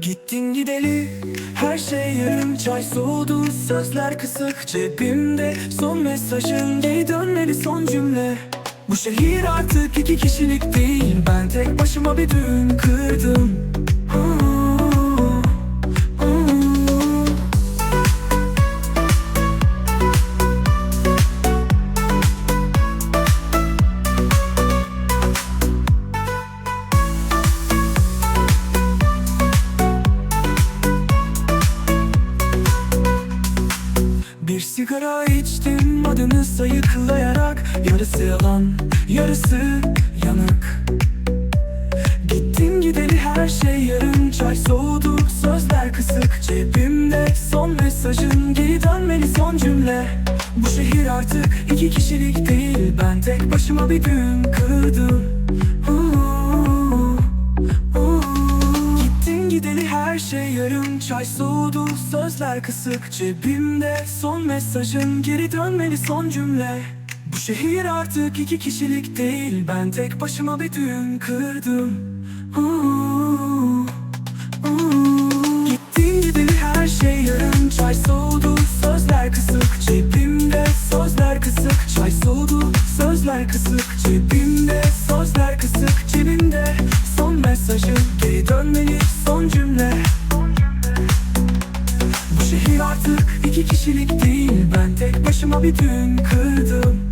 Gittin gideli her şey yarım çay. Soğudu Sözler kısık cebimde. Son mesajın geri dönmeli son cümle. Bu şehir artık iki kişilik değil. Ben tek başıma bir düğün kırdım Bir sigara içtim adını sayıklayarak. Yarısı yalan, yarısı yanık. Gittin gideli her şey yarım çay soğudu Sözler kısık. Cebimde Son mesajın geri dönmeli son cümle. Bu şehir artık iki kişilik değil. Ben tek başıma bir gün kırdım her şey yarım çay soğudu Sözler kısık cebimde. Son mesajın geri dönmeli son cümle. Bu şehir artık iki kişilik değil Ben tek başıma bir düğün kırdım. Gittin gideli her şey yarım çay soğudu Sözler kısık cebimde. Sözler kısık çay soğudu Sözler kısık cebimde. Sözler kısık cebimde Son mesajın geri dönmeli son cümle. Bu şehir artık iki kişilik değil Ben tek başıma bir düğün kırdım